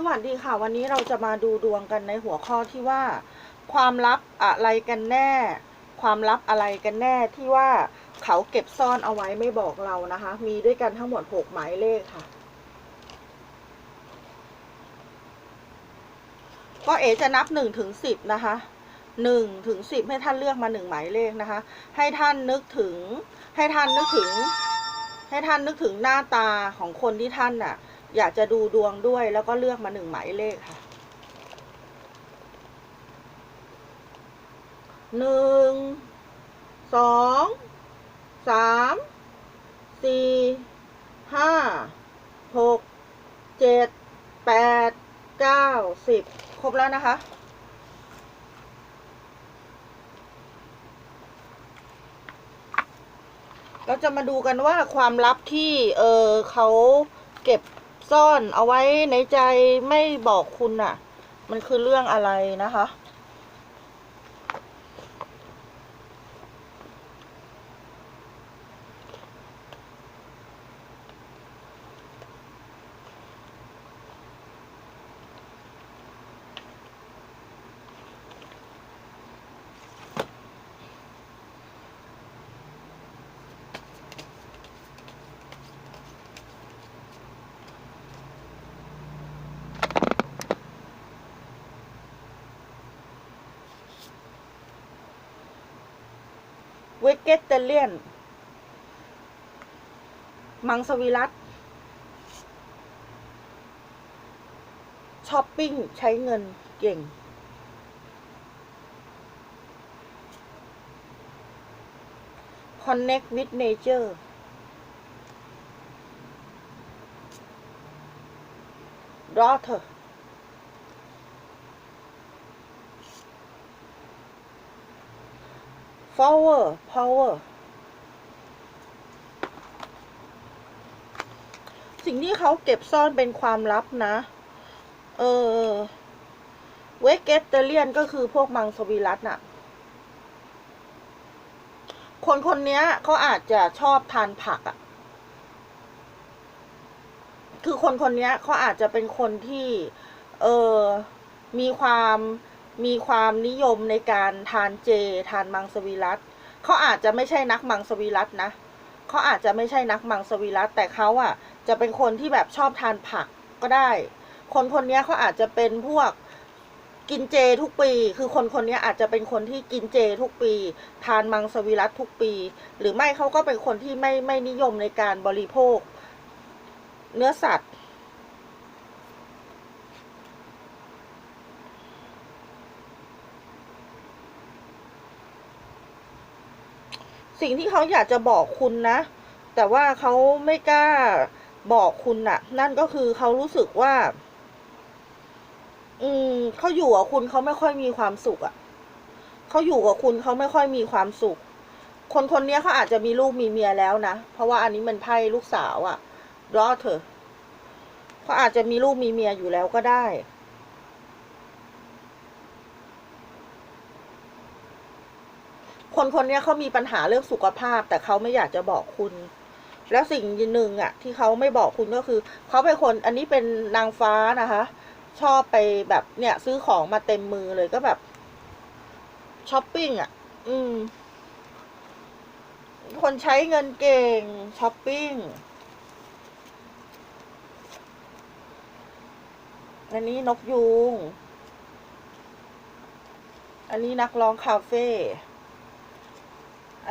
สวัสดีค่ะ วันนี้เราจะมาดูดวงกันในหัวข้อที่ว่า ความลับอะไรกันแน่ ความลับอะไรกันแน่ที่ว่าเขาเก็บซ่อนเอาไว้ไม่บอกเรานะคะ มีด้วยกันทั้งหมดหกหมายเลขค่ะ ก็เอจะนับหนึ่งถึงสิบนะคะหนึ่งถึงสิบให้ท่านเลือกมาหนึ่งหมายเลขนะคะ ให้ท่านนึกถึง ให้ท่านนึกถึง ให้ท่านนึกถึงหน้าตาของคนที่ท่านน่ะ อยากจะดูดวงด้วยแล้วก็เลือกมาหนึ่งหมายเลขค่ะหนึ่งสองสามสี่ห้าหกเจ็ดแปดเก้าสิบครบแล้วนะคะ เราจะมาดูกันว่าความลับที่ เออเขาเก็บ ซ่อนเอาไว้ในใจไม่บอกคุณอะ มันคือเรื่องอะไรนะคะ วกเกตเตเลียน มังสวิรัตช้อปปิ้ง ใช้เงินเก่ง Connect with nature รอเธอ power power สิ่งที่เขาเก็บซ่อนเป็นความลับนะ เออเวกเกตเตเลียนก็คือพวกมังสวิรัตน่ะ คนคนนี้เขาอาจจะชอบทานผักอะ่ะ คือคนคนนี้เขาอาจจะเป็นคนที่ เออมีความ มีความนิยมในการทานเจ ทานมังสวิรัตเขาอาจจะไม่ใช่นักมังสวิรัตนะเขาอาจจะไม่ใช่นักมังสวิรัตแต่เขาอะ จะเป็นคนที่แบบชอบทานผักก็ได้ คนคนนี้เขาอาจจะเป็นพวกกินเจทุกปี คือคนคนนี้อาจจะเป็นคนที่กินเจทุกปี ทานมังสวิรัตทุกปี หรือไม่เขาก็เป็นคนที่ไม่ไม่นิยมในการบริโภค เนื้อสัตว์ สิ่งที่เขาอยากจะบอกคุณนะ แต่ว่าเขาไม่กล้าบอกคุณน่ะ นั่นก็คือเขารู้สึกว่า อืมเขาอยู่กับคุณเขาไม่ค่อยมีความสุขอะ่ะเขาอยู่กับคุณเขาไม่ค่อยมีความสุข คนคนนี้เขาอาจจะมีลูกมีเมียแล้วนะ เพราะว่าอันนี้มันไพ่ลูกสาวอะ่ะรอดเถอะเขาอาจจะมีลูกมีเมียอยู่แล้วก็ได้ คนคนนี้เขามีปัญหาเรื่องสุขภาพ แต่เขาไม่อยากจะบอกคุณ แล้วสิ่งหนึ่งอะที่เขาไม่บอกคุณก็คือเขาเป็นคนอันนี้เป็นนางฟ้านะคะ ชอบไปแบบเนี่ย ซื้อของมาเต็มมือเลยก็แบบช้อปปิ้งอะอืม คนใช้เงินเก่งช้อปปิ้งอันนี้นกยูง อันนี้นักร้องคาเฟ่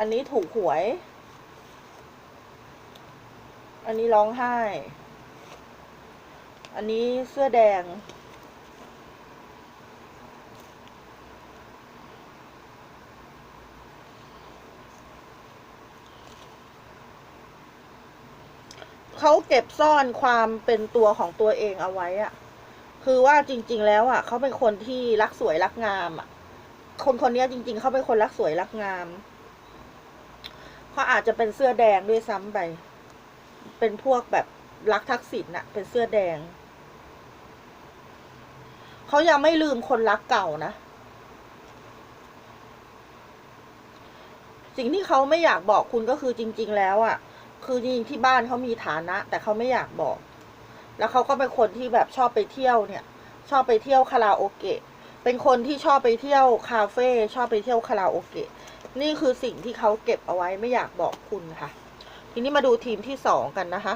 อันนี้ถูกหวย อันนี้ร้องไห้ อันนี้เสื้อแดง เขาเก็บซ่อนความเป็นตัวของตัวเองเอาไว้อะคือว่าจริง ๆ แล้วอะเขาเป็นคนที่รักสวยรักงามอะ คนคนนี้จริง ๆเขาเป็นคนรักสวยรักงาม เขาอาจจะเป็นเสื้อแดงด้วยซ้ำไป เป็นพวกแบบรักทักษิณน่ะ เป็นเสื้อแดง เขายังไม่ลืมคนรักเก่านะ สิ่งที่เขาไม่อยากบอกคุณก็คือจริง ๆ แล้วอะ่ะ คือจริงที่บ้านเขามีฐานะ แต่เขาไม่อยากบอก แล้วเขาก็เป็นคนที่แบบชอบไปเที่ยวเนี่ย ชอบไปเที่ยวคาราโอเกะ เป็นคนที่ชอบไปเที่ยวคาเฟ่ ชอบไปเที่ยวคาราโอเกะ นี่คือสิ่งที่เขาเก็บเอาไว้ไม่อยากบอกคุณค่ะ ทีนี้มาดูทีมที่สองกันนะคะ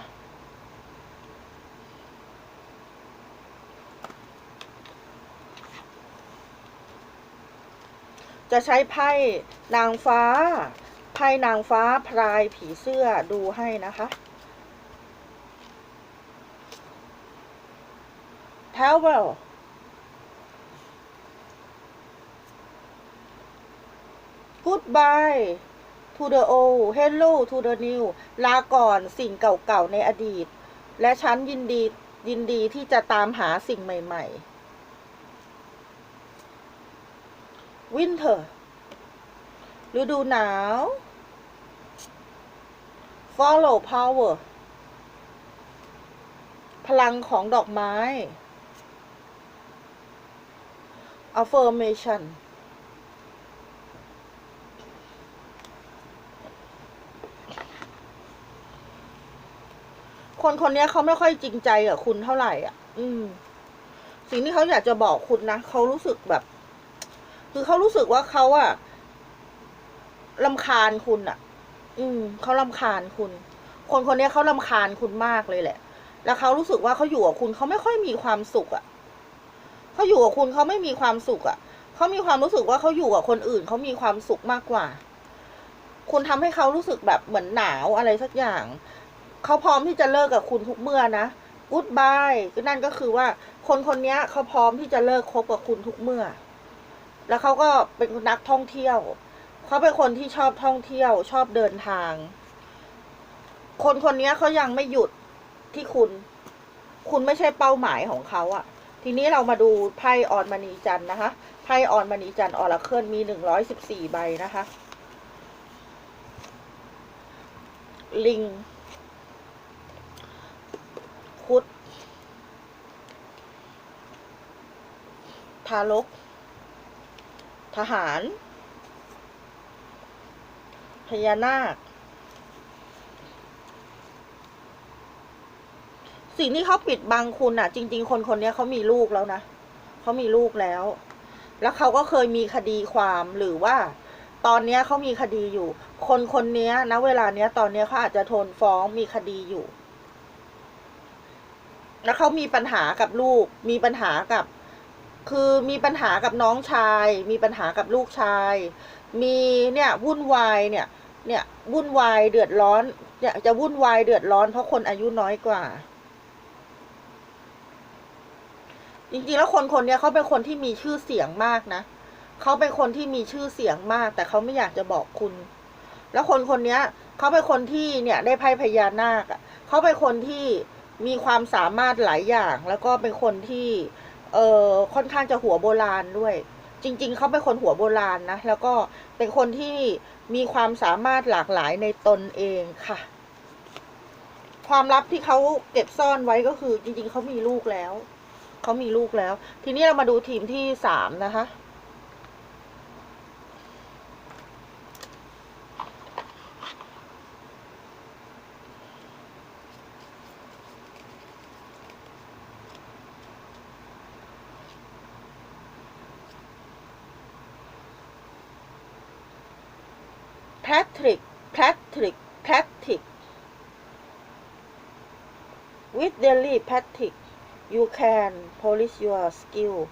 จะใช้ไพ่นางฟ้า ไพ่นางฟ้าพรายผีเสื้อดูให้นะคะ t o w e l Goodbye to the old Hello to the new ลาก่อนสิ่งเก่าๆในอดีต และฉันยินดียินดีที่จะตามหาสิ่งใหม่ๆ Winter ฤดูหนาว Follow power พลังของดอกไม้ affirmation คนคนนี้เขาไม่ค่อยจริงใจกับคุณเท่าไหร่อะ อืม สิ่งที่เขาอยากจะบอกคุณนะเขารู้สึกแบบ คือเขารู้สึกว่าเขาอะลำคาญคุณอะอืมเขาลำคาญคุณ คนคนนี้เขาลำคาญคุณมากเลยแหละ แล้วเขารู้สึกว่าเขาอยู่กับคุณเขาไม่ค่อยมีความสุขอะเขาอยู่กับคุณเขาไม่มีความสุขอะเขามีความรู้สึกว่าเขาอยู่กับคนอื่นเขามีความสุขมากกว่า คุณทำให้เขารู้สึกแบบเหมือนหนาวอะไรสักอย่าง เขาพร้อมที่จะเลิกกับคุณทุกเมื่อนะกูดบายนั่นก็คือว่า คนคนนี้เขาพร้อมที่จะเลิกคบกับคุณทุกเมื่อ แล้วเขาก็เป็นนักท่องเที่ยว เขาเป็นคนที่ชอบท่องเที่ยว ชอบเดินทาง คนคนนี้เขายังไม่หยุดที่คุณ คุณไม่ใช่เป้าหมายของเขาอะทีนี้เรามาดูไพ่ออนมณีจันนะคะไพ่ออนมณีจันออราเคิลมีหนึ่งร้อยสิบสี่ใบนะคะ ลิง ทารก ทหาร พญานาค สิ่งที่เขาปิดบังคุณอะจริง ๆ คนคนนี้เขามีลูกแล้วนะเขามีลูกแล้ว แล้วเขาก็เคยมีคดีความหรือว่า ตอนนี้เขามีคดีอยู่ คนคนนี้นะเวลาเนี้ย ตอนเนี้ยเขาอาจจะทนฟ้องมีคดีอยู่ แล้วเขามีปัญหากับลูก มีปัญหากับ คือมีปัญหากับน้องชาย มีปัญหากับลูกชาย มีเนี่ยวุ่นวายเนี่ยเนี่ยวุ่นวายเดือดร้อนเนี่ยจะวุ่นวายเดือดร้อนเพราะคนอายุน้อยกว่า จริงๆแล้วคนคนนี้เขาเป็นคนที่มีชื่อเสียงมากนะเขาเป็นคนที่มีชื่อเสียงมาก แต่เขาไม่อยากจะบอกคุณ แล้วคนคนนี้เขาเป็นคนที่เนี่ยได้ไพ่พญานาคเขาเป็นคนที่มีความสามารถหลายอย่าง แล้วก็เป็นคนที่ เออค่อนข้างจะหัวโบราณด้วย จริง ๆเขาเป็นคนหัวโบราณนะ แล้วก็เป็นคนที่มีความสามารถหลากหลายในตนเองค่ะ ความลับที่เขาเก็บซ่อนไว้ก็คือ จริง ๆเขามีลูกแล้วเขามีลูกแล้ว ทีนี้เรามาดูทีมที่สามนะคะ Patrick Patrick Patrick with daily Patrick you can polish your skill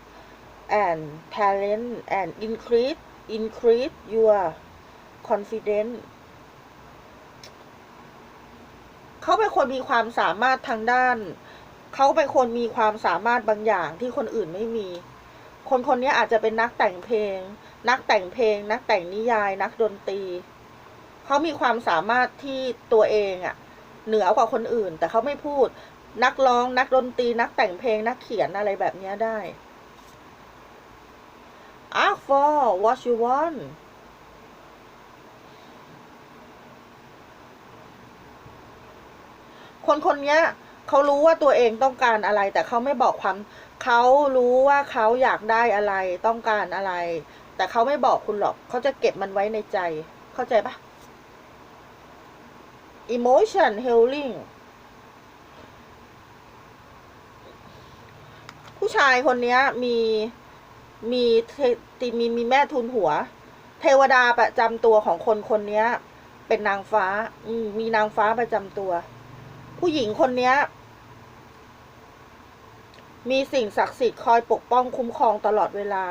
and talent and increase increase your confidence เขาเป็นคนมีความสามารถทางด้าน เขาเป็นคนมีความสามารถบางอย่างที่คนอื่นไม่มี คนคนนี้อาจจะเป็นนักแต่งเพลง นักแต่งเพลง นักแต่งนิยาย นักดนตรี เขามีความสามารถที่ตัวเองอะเหนือกว่าคนอื่น แต่เขาไม่พูด นักร้องนักดนตรีนักแต่งเพลงนักเขียนอะไรแบบนี้ได้ Ask for what you want คนคนเนี้ยเขารู้ว่าตัวเองต้องการอะไร แต่เขาไม่บอกความเขารู้ว่าเขาอยากได้อะไรต้องการอะไร แต่เขาไม่บอกคุณหรอกเขาจะเก็บมันไว้ในใจ เข้าใจปะ emotion healing ผู้ชายคนนี้มีมีเทติมีมีแม่ทุนหัว เทวดาประจำตัวของคนคนนี้เป็นนางฟ้า อืมีนางฟ้าประจำตัว ผู้หญิงคนนี้มีสิ่งศักดิ์สิทธิ์คอยปกป้องคุ้มครองตลอดเวลา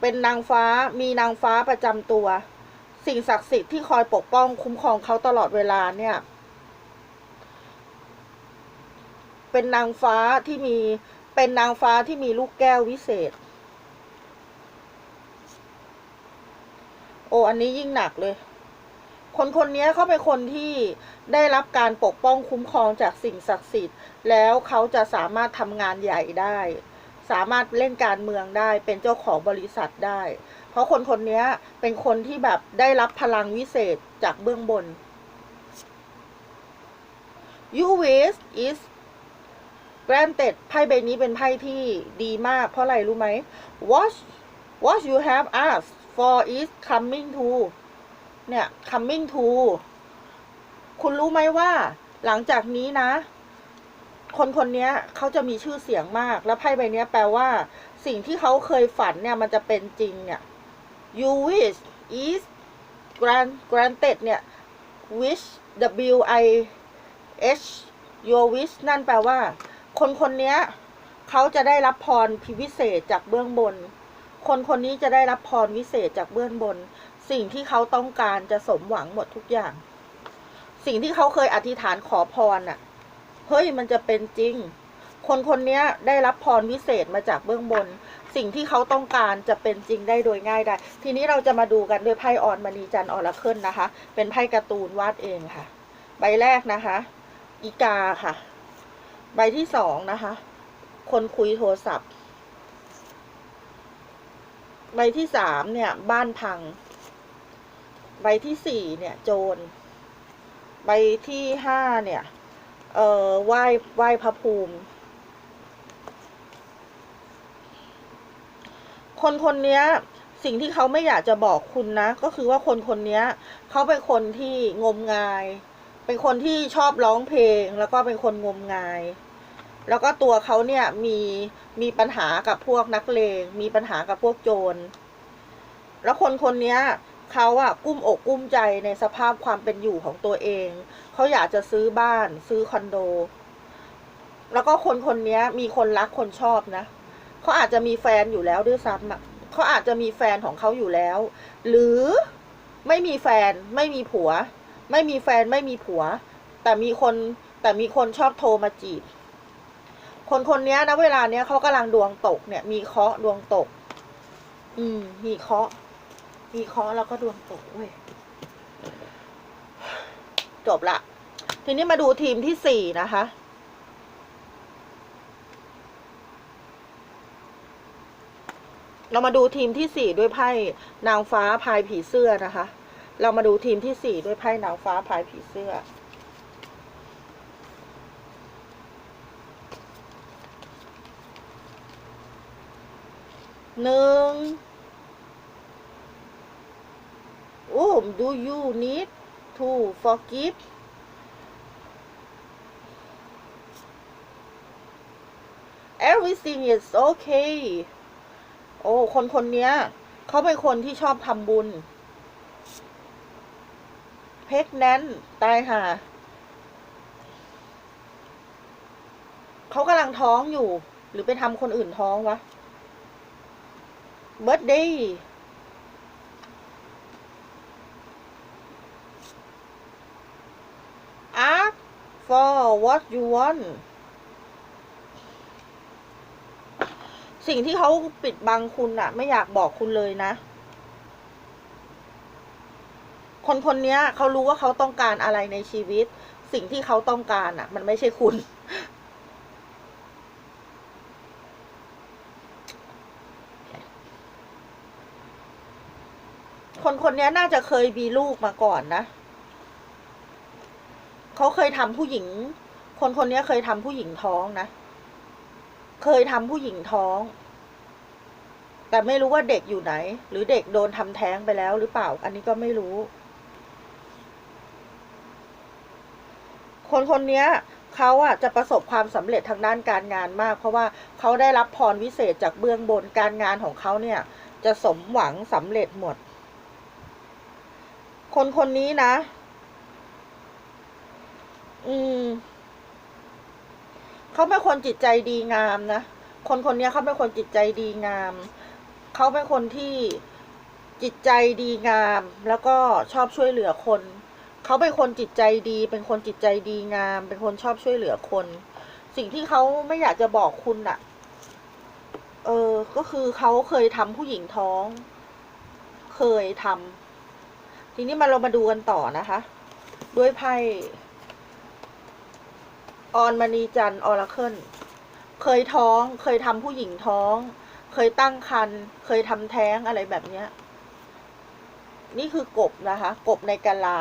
เป็นนางฟ้ามีนางฟ้าประจำตัว สิ่งศักดิ์สิทธิ์ที่คอยปกป้องคุ้มครองเขาตลอดเวลาเนี่ย เป็นนางฟ้าที่มีเป็นนางฟ้าที่มีลูกแก้ววิเศษ โอ้อันนี้ยิ่งหนักเลย คนคนนี้เขาเป็นคนที่ได้รับการปกป้องคุ้มครองจากสิ่งศักดิ์สิทธิ์ แล้วเขาจะสามารถทำงานใหญ่ได้ สามารถเล่นการเมืองได้เป็นเจ้าของบริษัทได้ เพราะคนคนนี้เป็นคนที่แบบได้รับพลังวิเศษจากเบื้องบน you wish is granted ไพ่ใบนี้เป็นไพ่ที่ดีมาก เพราะอะไรรู้ไหม what what you have asked for is coming to เนี่ย coming to คุณรู้ไหมว่า หลังจากนี้นะ คนคนนี้เขาจะมีชื่อเสียงมาก แล้วไพ่ใบนี้แปลว่า สิ่งที่เขาเคยฝันเนี่ย มันจะเป็นจริงเนี่ย you wish is grant granted เนี่ย wish w i h your wish นั่นแปลว่า คนคนนี้เขาจะได้รับพรพิวิเศษจากเบื้องบน คนคนนี้จะได้รับพรวิเศษจากเบื้องบน สิ่งที่เขาต้องการจะสมหวังหมดทุกอย่าง สิ่งที่เขาเคยอธิษฐานขอพรน่ะ เฮ้ยมันจะเป็นจริง คนคนนี้ได้รับพรวิเศษมาจากเบื้องบน สิ่งที่เขาต้องการจะเป็นจริงได้โดยง่ายได้ ทีนี้เราจะมาดูกันด้วยไพ่ออนมณีจันทร์ออราเคิลนะคะ เป็นไพ่การ์ตูนวาดเองค่ะ ใบแรกนะคะ อีกาค่ะ ใบที่สองนะคะ คนคุยโทรศัพท์ ใบที่สามเนี่ย บ้านพัง ใบที่สี่เนี่ย โจร ใบที่ห้าเนี่ย เอ่อไหว้ไหว้พระภูมิ คนคนนี้สิ่งที่เขาไม่อยากจะบอกคุณนะ ก็คือว่าคนคนนี้เขาเป็นคนที่งมงาย เป็นคนที่ชอบร้องเพลง แล้วก็เป็นคนงมงาย แล้วก็ตัวเขาเนี่ยมีมีปัญหากับพวกนักเลง มีปัญหากับพวกโจร แล้วคนคนนี้เขาอะกุ้มอกกุ้มใจในสภาพความเป็นอยู่ของตัวเอง เขาอยากจะซื้อบ้าน ซื้อคอนโด แล้วก็คนคนนี้มีคนรักคนชอบนะ เขาอาจจะมีแฟนอยู่แล้วด้วยซ้ำอะเขาอาจจะมีแฟนของเขาอยู่แล้ว หรือไม่มีแฟนไม่มีผัว ไม่มีแฟนไม่มีผัว แต่มีคนแต่มีคนชอบโทรมาจีบ คนคนนี้นะเวลาเนี้ยเขากำลังดวงตกเนี่ย มีเคาะดวงตก อืม มีเคาะ มีเคาะแล้วก็ดวงตกเว้ยจบละ ทีนี้มาดูทีมที่สี่นะคะ เรามาดูทีมที่สี่ด้วยไพ่นางฟ้าพายผีเสื้อนะคะ เรามาดูทีมที่สี่ด้วยไพ่นางฟ้าพายผีเสื้อ หนึ่ง Oh, do you need to forgive? Everything is okay. โอ้ คนคนนี้เขาเป็นคนที่ชอบทำบุญ เพกแนนตายห่าเขากำลังท้องอยู่ หรือไปทำคนอื่นท้องวะ birthday ask for what you want สิ่งที่เขาปิดบังคุณอะไม่อยากบอกคุณเลยนะ คนคนนี้เขารู้ว่าเขาต้องการอะไรในชีวิต สิ่งที่เขาต้องการอะมันไม่ใช่คุณ คนคนนี้น่าจะเคยมีลูกมาก่อนนะเขาเคยทำผู้หญิง คนคนนี้เคยทำผู้หญิงท้องนะ เคยทำผู้หญิงท้อง แต่ไม่รู้ว่าเด็กอยู่ไหน หรือเด็กโดนทำแท้งไปแล้วหรือเปล่า อันนี้ก็ไม่รู้ คนคนนี้เขาอะจะประสบความสำเร็จทางด้านการงานมาก เพราะว่าเขาได้รับพรวิเศษจากเบื้องบนการงานของเขาเนี่ย จะสมหวังสำเร็จหมด คนคนนี้นะ อืม เขาเป็นคนจิตใจดีงามนะ คนคนนี้เขาเป็นคนจิตใจดีงาม เขาเป็นคนที่จิตใจดีงาม แล้วก็ชอบช่วยเหลือคน เขาเป็นคนจิตใจดี เป็นคนจิตใจดีงาม เป็นคนชอบช่วยเหลือคน สิ่งที่เขาไม่อยากจะบอกคุณอะเออ ก็คือเขาเคยทำผู้หญิงท้อง เคยทำทีนี้มาเรามาดูกันต่อนะคะ ด้วยไพ่ ออนมณีจันออราเคิลเคยท้อง เคยทำผู้หญิงท้อง เคยตั้งครรภ์เคยทำแท้งอะไรแบบเนี้ย นี่คือกบนะคะ กบในกะลา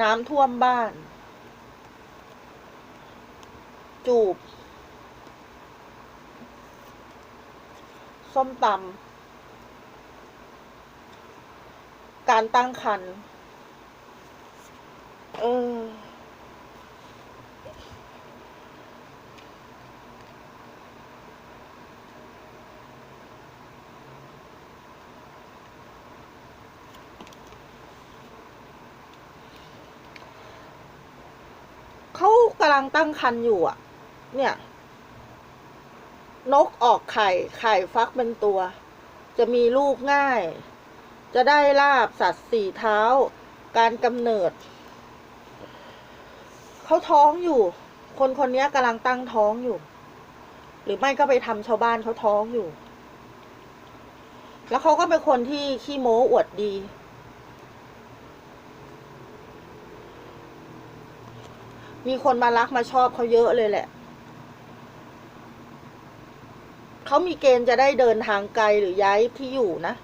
น้ำท่วมบ้าน จูบ ส้มตำการตั้งครรภ์ เออ เขากำลังตั้งครรภ์อยู่อะ เนี่ย นกออกไข่ ไข่ฟักเป็นตัว จะมีลูกง่าย จะได้ลาบสัตว์สี่เท้า การกำเนิด เขาท้องอยู่ คนคนนี้กำลังตั้งท้องอยู่ หรือไม่ก็ไปทำชาวบ้านเขาท้องอยู่ แล้วเขาก็เป็นคนที่ขี้โม้อวดดี มีคนมารักมาชอบเขาเยอะเลยแหละเขามีเกณฑ์จะได้เดินทางไกลหรือย้ายที่อยู่นะ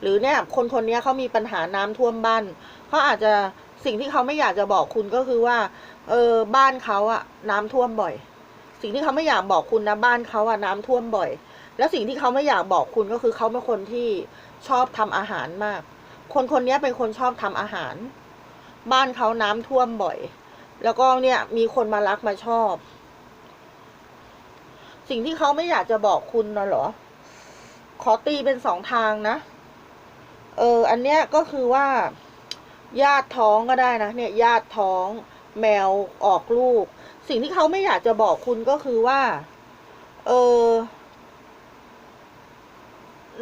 หรือเนี่ย คนคนนี้เขามีปัญหาน้ำท่วมบ้านเขาอาจจะสิ่งที่เขาไม่อยากจะบอกคุณก็คือว่า เออบ้านเขาอะน้ำท่วมบ่อย สิ่งที่เขาไม่อยากบอกคุณนะบ้านเขาอะน้ำท่วมบ่อย แล้วสิ่งที่เขาไม่อยากบอกคุณก็คือเขาเป็นคนที่ชอบทำอาหารมาก คนคนนี้เป็นคนชอบทำอาหาร บ้านเขาน้ำท่วมบ่อย แล้วก็เนี่ยมีคนมารักมาชอบ สิ่งที่เขาไม่อยากจะบอกคุณนะเหรอ ขอตีเป็นสองทางนะ เออ อันเนี้ยก็คือว่า ญาติท้องก็ได้นะเนี่ยญาติท้อง แมวออกลูก สิ่งที่เขาไม่อยากจะบอกคุณก็คือว่า เออ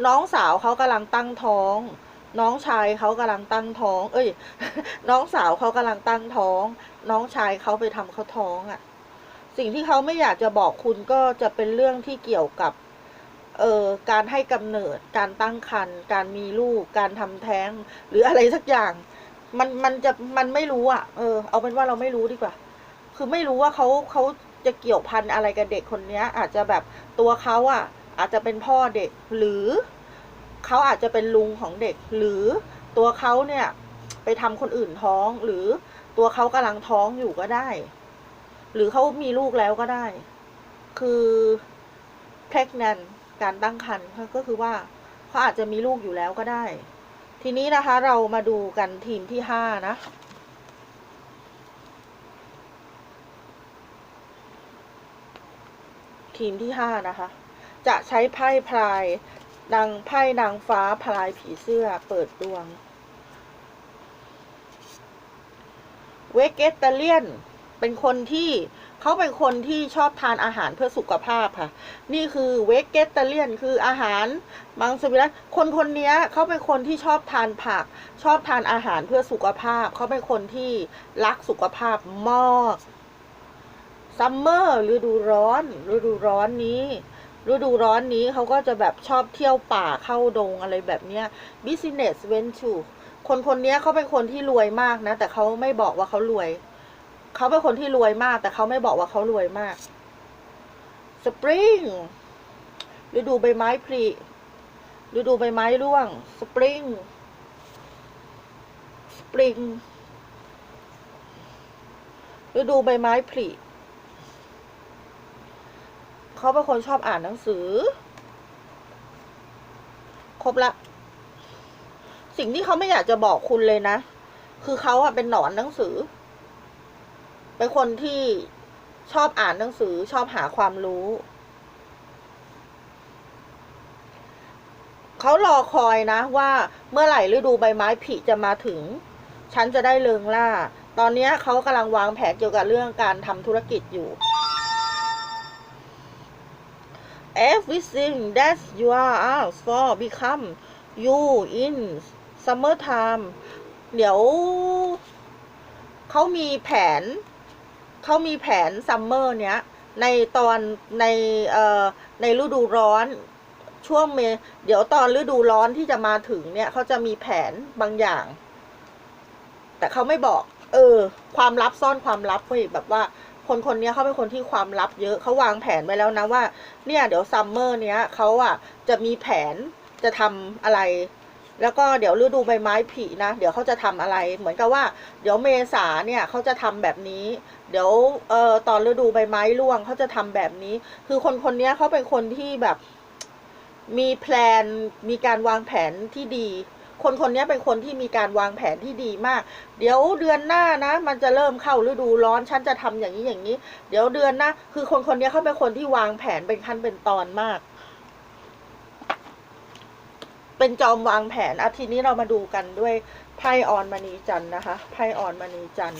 น้องสาวเขากำลังตั้งท้อง น้องชายเขากำลังตั้งท้อง เอ้ย น้องสาวเขากำลังตั้งท้อง น้องชายเขาไปทำเขาท้องอะ่ะ สิ่งที่เขาไม่อยากจะบอกคุณก็จะเป็นเรื่องที่เกี่ยวกับเอ่อการให้กำเนิดการตั้งครรภ์การมีลูก การทำแท้ง หรืออะไรสักอย่าง มันมันจะมันไม่รู้อะ เออ เอาเป็นว่าเราไม่รู้ดีกว่า คือไม่รู้ว่าเขาเขาจะเกี่ยวพันอะไรกับเด็กคนเนี้ย อาจจะแบบตัวเขาอะ อาจจะเป็นพ่อเด็กหรือเขาอาจจะเป็นลุงของเด็ก หรือตัวเขาเนี่ย ไปทำคนอื่นท้อง หรือตัวเขากำลังท้องอยู่ก็ได้ หรือเขามีลูกแล้วก็ได้ คือ pregnant การตั้งครรภ์ก็คือว่าเขาอาจจะมีลูกอยู่แล้วก็ได้ ทีนี้นะคะเรามาดูกันทีมที่ห้านะ ทีมที่ห้านะคะ จะใช้ไพ่พลายนางไพ่นางฟ้าพลายผีเสื้อเปิดดวง เวกเกตเลียน เป็นคนที่ เขาเป็นคนที่ชอบทานอาหารเพื่อสุขภาพค่ะ นี่คือเวกเกตเลียนคืออาหารมังสวิรัตคนคนนี้เขาเป็นคนที่ชอบทานผัก ชอบทานอาหารเพื่อสุขภาพ เขาเป็นคนที่รักสุขภาพมากซัมเมอร์ฤดูร้อนฤดูร้อนนี้ฤดูร้อนนี้เขาก็จะแบบชอบเที่ยวป่าเข้าดงอะไรแบบเนี้ย business venture คนคนนี้เขาเป็นคนที่รวยมากนะ แต่เขาไม่บอกว่าเขารวย เขาเป็นคนที่รวยมาก แต่เขาไม่บอกว่าเขารวยมาก spring ฤดูใบไม้ผลิฤดูใบไม้ร่วง spring spring ฤดูใบไม้ผลิเขาเป็นคนชอบอ่านหนังสือ ครบละ สิ่งที่เขาไม่อยากจะบอกคุณเลยนะ คือเขาอะเป็นหนอนหนังสือ เป็นคนที่ชอบอ่านหนังสือชอบหาความรู้ เขารอคอยนะว่าเมื่อไหร่ฤดูใบไม้ผลิจะมาถึง ฉันจะได้เลิงล่า ตอนนี้เขากำลังวางแผนเกี่ยวกับเรื่องการทำธุรกิจอยู่ everything that you are asked for become you in summertime เดี๋ยวเขามีแผน เขามีแผนซัมเมอร์เนี้ย ในตอนในเอ่อในฤดูร้อนช่วงเมเดี๋ยวตอนฤดูร้อนที่จะมาถึงเนี่ยเขาจะมีแผนบางอย่าง แต่เขาไม่บอก เออ ความลับซ่อนความลับเว้ยแบบว่าคนคนนี้เขาเป็นคนที่ความลับเยอะเขาวางแผนไว้แล้วนะว่า เนี่ย เดี๋ยวซัมเมอร์เนี้ยเขาอะจะมีแผนจะทำอะไร แล้วก็เดี๋ยวฤดูใบไม้ผลินะ เดี๋ยวเขาจะทำอะไร เหมือนกับว่า เดี๋ยวเมษาเนี่ยเขาจะทำแบบนี้ เดี๋ยวเอ่อตอนฤดูใบไม้ร่วงเขาจะทำแบบนี้ คือคนคนนี้เขาเป็นคนที่แบบมีแพลน มีการวางแผนที่ดี คนคนนี้เป็นคนที่มีการวางแผนที่ดีมาก เดี๋ยวเดือนหน้านะ มันจะเริ่มเข้าฤดูร้อน ฉันจะทำอย่างนี้อย่างนี้ เดี๋ยวเดือนหน้า คือคนคนนี้เขาเป็นคนที่วางแผนเป็นขั้นเป็นตอนมาก เป็นจอมวางแผนอาทีนี้เรามาดูกันด้วยไพ่ออนมณีจันนะคะไพ่ออนมณีจัน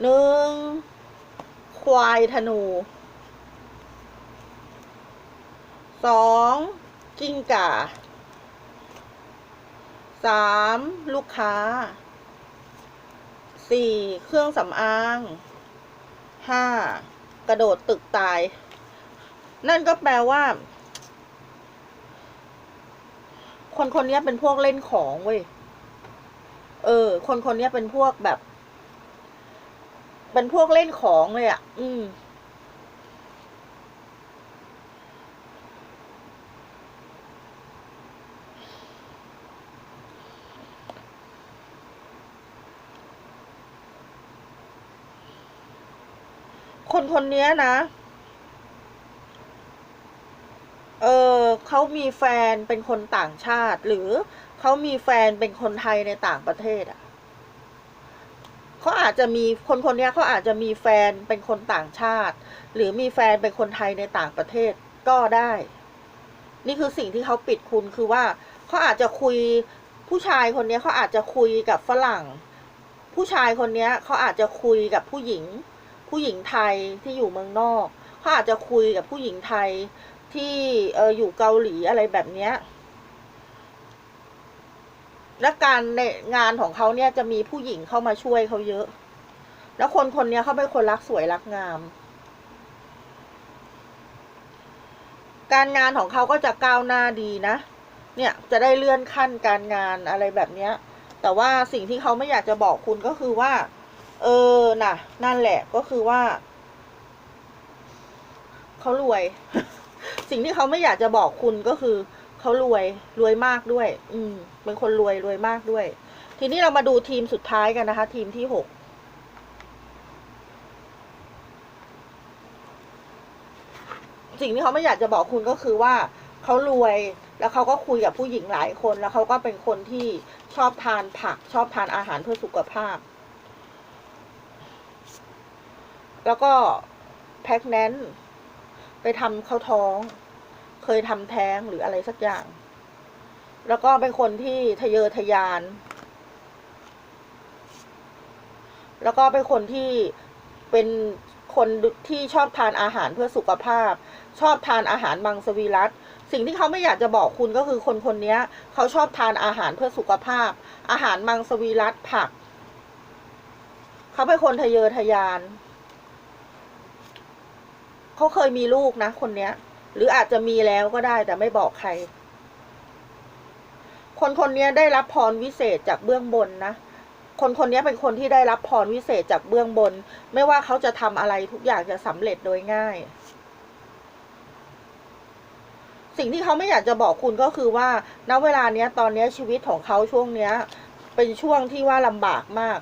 หนึ่งควายธนูสองกิ้งก่าสามลูกค้าสี่เครื่องสำอางห้ากระโดดตึกตาย นั่นก็แปลว่า คนคนนี้เป็นพวกเล่นของเว้ย เออ คนคนนี้เป็นพวกแบบ เป็นพวกเล่นของเลยอะ่ะ อืม คนคนนี้นะ เออเขามีแฟนเป็นคนต่างชาติ หรือเขามีแฟนเป็นคนไทยในต่างประเทศอะเขาอาจจะมีคนคนนี้เขาอาจจะมีแฟนเป็นคนต่างชาติ หรือมีแฟนเป็นคนไทยในต่างประเทศก็ได้ นี่คือสิ่งที่เขาปิดคุณคือว่าเขาอาจจะคุยผู้ชายคนนี้เขาอาจจะคุยกับฝรั่ง ผู้ชายคนนี้เขาอาจจะคุยกับผู้หญิง ผู้หญิงไทยที่อยู่เมืองนอกเขาอาจจะคุยกับผู้หญิงไทย ที่เอออยู่เกาหลีอะไรแบบเนี้ยและการในงานของเขาเนี่ยจะมีผู้หญิงเข้ามาช่วยเขาเยอะ แล้วคนคนนี้เขาเป็นคนรักสวยรักงาม การงานของเขาก็จะก้าวหน้าดีนะ เนี่ยจะได้เลื่อนขั้นการงานอะไรแบบเนี้ย แต่ว่าสิ่งที่เขาไม่อยากจะบอกคุณก็คือว่า เออน่ะ นั่นแหละก็คือว่า เขารวย สิ่งที่เขาไม่อยากจะบอกคุณก็คือเขารวยรวยมากด้วย อืมเป็นคนรวยรวยมากด้วย ทีนี้เรามาดูทีมสุดท้ายกันนะคะ ทีมที่หกสิ่งที่เขาไม่อยากจะบอกคุณก็คือว่าเขารวยแล้วเขาก็คุยกับผู้หญิงหลายคน แล้วเขาก็เป็นคนที่ชอบทานผัก ชอบทานอาหารเพื่อสุขภาพ แล้วก็แพ็กแนนไปทำเข้าท้อง เคยทำแท้งหรืออะไรสักอย่าง แล้วก็เป็นคนที่ทะเยอทะยาน แล้วก็เป็นคนที่เป็นคนที่ชอบทานอาหารเพื่อสุขภาพ ชอบทานอาหารมังสวิรัตสิ่งที่เขาไม่อยากจะบอกคุณก็คือคนคนนี้เขาชอบทานอาหารเพื่อสุขภาพ อาหารมังสวิรัตผัก เขาเป็นคนทะเยอทะยาน เขาเคยมีลูกนะ คนเนี้ย หรืออาจจะมีแล้วก็ได้แต่ไม่บอกใคร คนคนนี้ได้รับพรวิเศษจากเบื้องบนนะคนคนนี้เป็นคนที่ได้รับพรวิเศษจากเบื้องบน ไม่ว่าเขาจะทำอะไรทุกอย่างจะสำเร็จโดยง่าย สิ่งที่เขาไม่อยากจะบอกคุณก็คือว่าณเวลาเนี้ย ตอนเนี้ยชีวิตของเขาช่วงเนี้ย เป็นช่วงที่ว่าลำบากมาก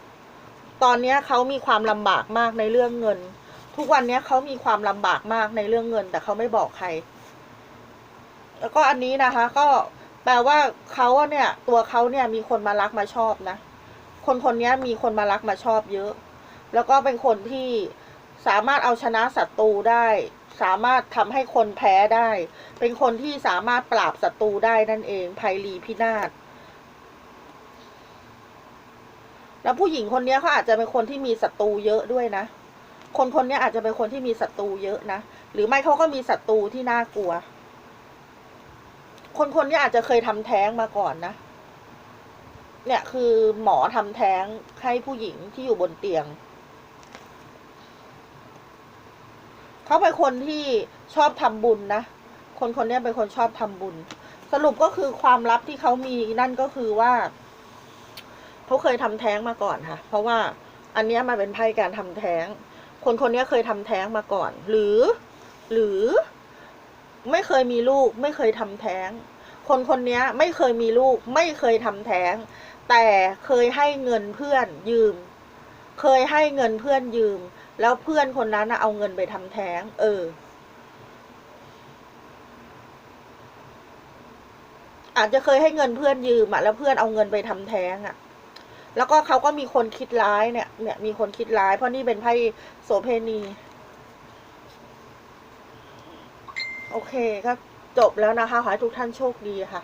ตอนเนี้ยเขามีความลำบากมากในเรื่องเงิน ทุกวันเนี้ยเขามีความลำบากมากในเรื่องเงิน แต่เขาไม่บอกใคร แล้วก็อันนี้นะคะ ก็แปลว่าเขาเนี่ย ตัวเขาเนี่ยมีคนมารักมาชอบนะ คนคนนี้มีคนมารักมาชอบเยอะ แล้วก็เป็นคนที่สามารถเอาชนะศัตรูได้ สามารถทำให้คนแพ้ได้ เป็นคนที่สามารถปราบศัตรูได้นั่นเองภัยรีพินาศแล้วผู้หญิงคนนี้เขาอาจจะเป็นคนที่มีศัตรูเยอะด้วยนะ คนคนนี้อาจจะเป็นคนที่มีศัตรูเยอะนะ หรือไม่เขาก็มีศัตรูที่น่ากลัว คนคนนี้อาจจะเคยทำแท้งมาก่อนนะ เนี่ยคือหมอทำแท้งให้ผู้หญิงที่อยู่บนเตียง เขาเป็นคนที่ชอบทำบุญนะ คนคนนี้เป็นคนชอบทำบุญ สรุปก็คือความลับที่เขามีนั่นก็คือว่า เขาเคยทำแท้งมาก่อนค่ะ เพราะว่าอันนี้มันเป็นไพ่การทำแท้ง คนคนนี้เคยทำแท้งมาก่อน หรือ หรือไม่เคยมีลูก ไม่เคยทำแท้ง คนคนนี้ไม่เคยมีลูก ไม่เคยทำแท้ง แต่เคยให้เงินเพื่อนยืม เคยให้เงินเพื่อนยืม แล้วเพื่อนคนนั้นเอาเงินไปทำแท้ง เออ อาจจะเคยให้เงินเพื่อนยืมอะแล้วเพื่อนเอาเงินไปทำแท้งอะ แล้วก็เขาก็มีคนคิดร้ายเนี่ย เนี่ย มีคนคิดร้าย เพราะนี่เป็นไพ่โสเพณี โอเคก็จบแล้วนะคะ ขอให้ทุกท่านโชคดีค่ะ